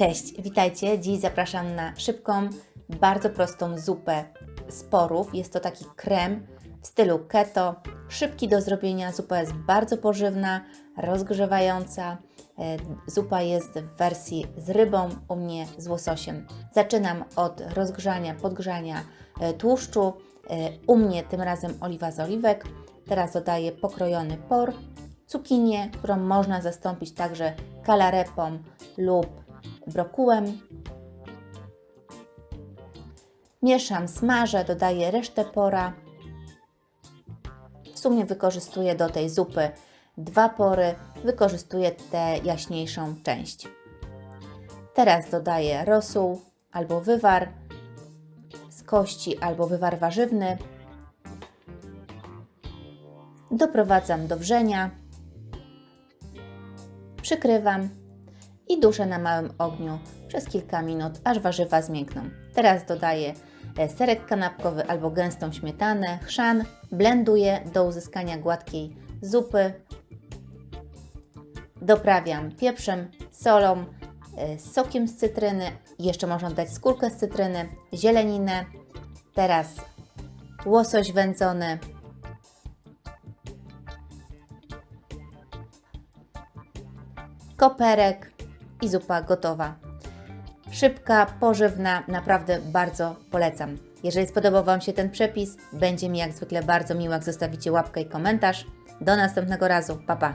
Cześć, witajcie. Dziś zapraszam na szybką, bardzo prostą zupę z porów. Jest to taki krem w stylu keto, szybki do zrobienia. Zupa jest bardzo pożywna, rozgrzewająca. E, Zupa jest w wersji z rybą, u mnie z łososiem. Zaczynam od rozgrzania, podgrzania e, tłuszczu. E, U mnie tym razem oliwa z oliwek. Teraz dodaję pokrojony por, cukinię, którą można zastąpić także kalarepą lub brokułem. Mieszam, smażę, dodaję resztę pora. W sumie wykorzystuję do tej zupy dwa pory, wykorzystuję tę jaśniejszą część. Teraz dodaję rosół albo wywar z kości albo wywar warzywny. Doprowadzam do wrzenia. Przykrywam i duszę na małym ogniu przez kilka minut, aż warzywa zmiękną. Teraz dodaję e, serek kanapkowy albo gęstą śmietanę, chrzan, blenduję do uzyskania gładkiej zupy. Doprawiam pieprzem, solą, e, sokiem z cytryny, jeszcze można dodać skórkę z cytryny, zieleninę. Teraz łosoś wędzony, koperek i zupa gotowa. Szybka, pożywna, naprawdę bardzo polecam. Jeżeli spodobał Wam się ten przepis, będzie mi jak zwykle bardzo miło, jak zostawicie łapkę i komentarz. Do następnego razu. Pa, pa.